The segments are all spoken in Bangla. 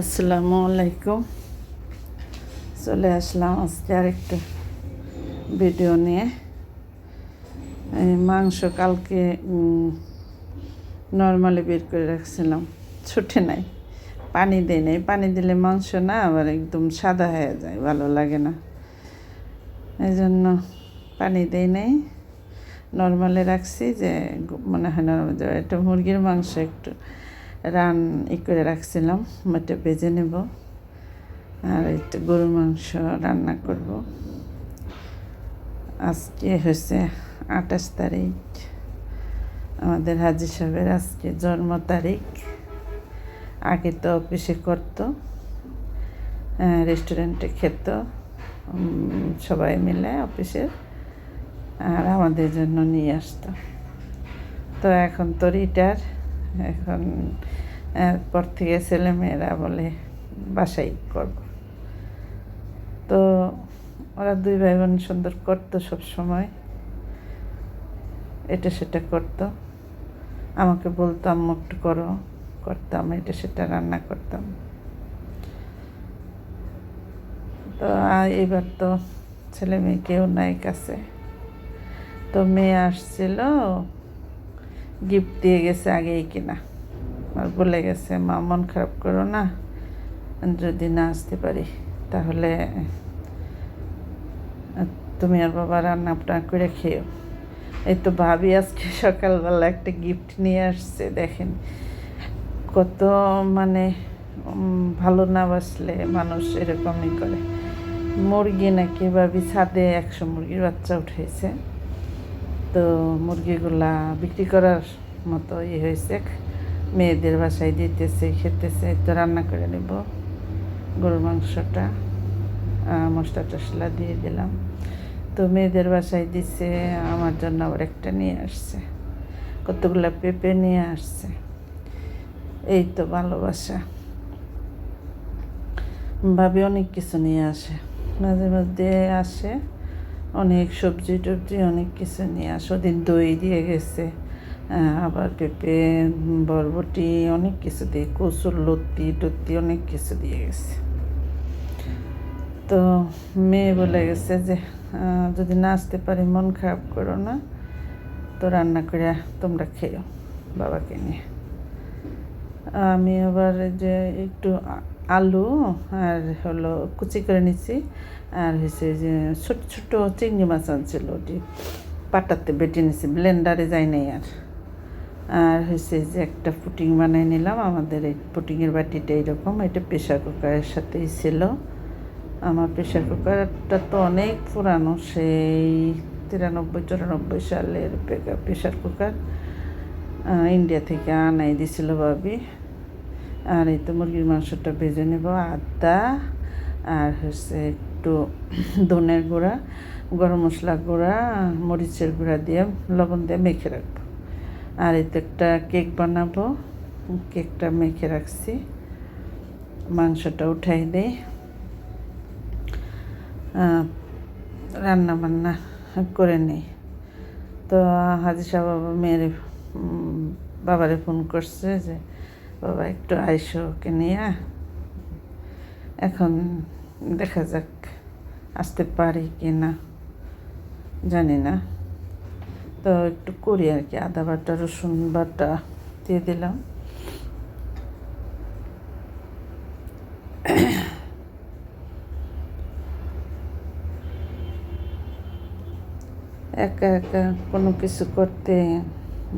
আসসালামু আলাইকুম। চলে আসলাম আজকে আরেকটা ভিডিও নিয়ে। মাংস কালকে নর্মালি বের করে রাখছিলাম। ছুটে নাই, পানি দেয় নাই। পানি দিলে মাংস না আবার একদম সাদা হয়ে যায়, ভালো লাগে না। এই জন্য পানি দেই নাই। নর্মালে রাখছি যে, মনে হয় নর্মাল একটা মুরগির মাংস একটু রান ই করে রাখছিলাম এটা বেজে নেব। আর একটু গরুর মাংস রান্না করব। আজকে হয়েছে আঠাশ তারিখ। আমাদের হাজি সাহেবের আজকে জন্ম তারিখ। আগে তো অফিসে করতো রেস্টুরেন্টে খেত সবাই মিলে অফিসের আর আমাদের জন্য নিয়ে আসতো। তো এখন তো রিটার এখন পর থেকে ছেলেমেয়েরা বলে বাসাই করব। তো ওরা দুই ভাই বোন সুন্দর করতো সব সময় এটা সেটা করতো। আমাকে বলতো, আম্মু, একটু করো। করতাম, এটা সেটা রান্না করতাম। তো এবার তো ছেলে মেয়ে কেউ নাই কাছে। তো মেয়ে আসছিল গিফট দিয়ে গেছে আগেই কিনা। আর বলে গেছে, মা, মন খারাপ করো না, যদি না আসতে পারি, তাহলে, তুমি আর বাবা রান্না টান্না করে খেও এই তো ভাবি আজকে সকালবেলা একটা গিফট নিয়ে আসছে, দেখেন। কত মানে ভালো না বাসলে মানুষ এরকমই করে। মুরগি নাকি ভাবি ছাদে একশো মুরগির বাচ্চা উঠেছে। তো মুরগিগুলা বিক্রি করার মতো ইয়ে হয়েছে। মেয়েদের বাসায় দিতেছে, খেতেছে, তো রান্না করে নেব। গরুর মাংসটা মশলা টসলা দিয়ে দিলাম। তো মেয়েদের বাসায় দিছে, আমার জন্য আবার একটা নিয়ে আসছে। কতগুলো পেঁপে নিয়ে আসছে। এই তো ভালোবাসা। ভাবি অনেক কিছু নিয়ে আসে। মাঝে মধ্যে আসে। অনেক সবজি টবজি, অনেক কিছু নিয়ে আসে। ওদিন দই দিয়ে গেছে আবার পেঁপে বরবটি, অনেক কিছু দিয়ে, কচুর লত্তি টত্তি অনেক কিছু দিয়ে গেছে। তো মেয়ে বলে গেছে যে যদি না আসতে পারি, মন খারাপ করো না, তো রান্না করে তোমরা খেও বাবাকে নিয়ে। আমি আবার যে একটু আলু আর হলো কুচি করে নিচ্ছি। আর হচ্ছে যে ছোট ছোট চিংড়ি মাছ আনছিল ওটি। পাটাতে বেটে নিছি ব্লেন্ডারে যাই নাই আর। আর হচ্ছে যে একটা পুটিং বানাই নিলাম, আমাদের এই পুটিংয়ের বাটিটা এইরকম এটা প্রেশার কুকারের সাথেই ছিল। আমার প্রেশার কুকারটা তো অনেক পুরানো, সেই তিরানব্বই, চুরানব্বই সালের প্রেশার কুকার ইন্ডিয়া থেকে আনাই দিছিল ভাবি। আর এই তো মুরগির মাংসটা ভেজে নেব, আদা আর হচ্ছে একটু ধনের গুঁড়া, গরম মশলা গুঁড়া, মরিচের গুঁড়া দিয়ে, লবণ দিয়ে মেখে রাখব। আর এতে একটা কেক বানাবো, কেকটা মেখে রাখছি। মাংসটা উঠাই দিই। রান্না বান্না করে নেই। তো হাজি সাহেব বাবা মেয়ের বাবারে ফোন করছে যে বাবা, একটু আইসো ওকে নিয়ে। এখন দেখা যাক আসতে পারি কি না, জানি না। তো একটু করি আর কি, আদা বাটা, রসুন বাটা দিয়ে দিলাম। একা একা কোনো কিছু করতে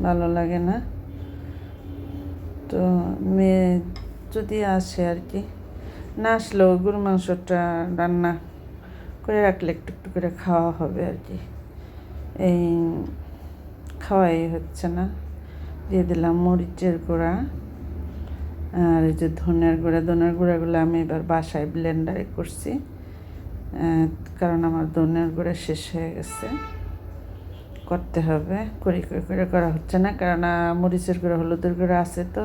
ভালো লাগে না। তো মেয়ে যদি আসে আর কি, না আসলেও গরু মাংসটা রান্না করে রাখলে একটু একটু করে খাওয়া হবে আর কি। এই খাওয়াই হচ্ছে না। দিয়ে দিলাম মরিচের গুঁড়া আর এই যে ধনের গুঁড়া, ধনের গুঁড়াগুলো আমি এবার বাসায় ব্লেন্ডারে করছি কারণ আমার ধনের গুঁড়া শেষ হয়ে গেছে। করতে হবে। করি করে করে করা হচ্ছে না, কারণ মরিচের গুঁড়া, হলুদের গুঁড়া আছে তো।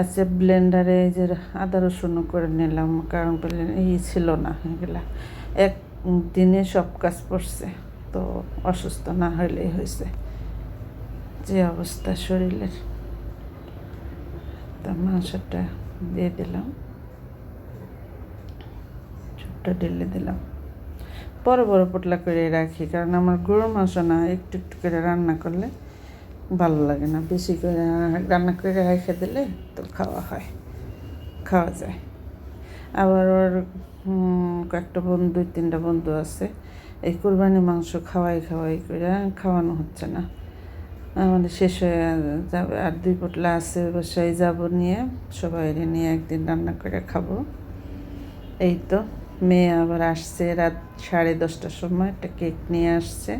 আচ্ছা ব্লেন্ডারে এই যে আদা রসুন করে নিলাম, কারণ এই ছিল না এগুলা। এক দিনে সব কাজ পড়ছে, তো অসুস্থ না হইলেই হয়েছে। যে অবস্থা শরীরের। তা মাংসটা দিয়ে দিলাম। সবটা ঢেলে দিলাম। বড় বড় পোটলা করে রাখি, কারণ আমার গরু মাংস না একটু একটু করে রান্না করলে ভালো লাগে না। বেশি করে রান্না করে রেখে দিলে তো খাওয়া হয়, খাওয়া যায়। আবার ওর কয়েকটা বন্ধু, দুই তিনটা বন্ধু আছে, এই কোরবানি মাংস খাওয়াই খাওয়াই করে খাওয়ানো হচ্ছে না। আমাদের শেষ হয়ে যাবে, আর দুই পোটলা আছে বাসায় যাব নিয়ে, সবাই নিয়ে একদিন রান্না করে খাব। এই তো। মেয়ে আবার আসছে রাত সাড়ে দশটার সময়, একটা কেক নিয়ে আসছে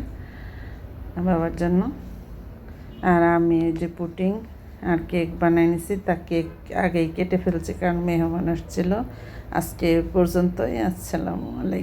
বাবার জন্য। আর আমি যে পুটিং আর কেক বানাই নিছি, তা কেক আগেই কেটে ফেলছি কারণ মেহমান আসছিল। আজকে পর্যন্তই, আসসালামু আলাইকুম।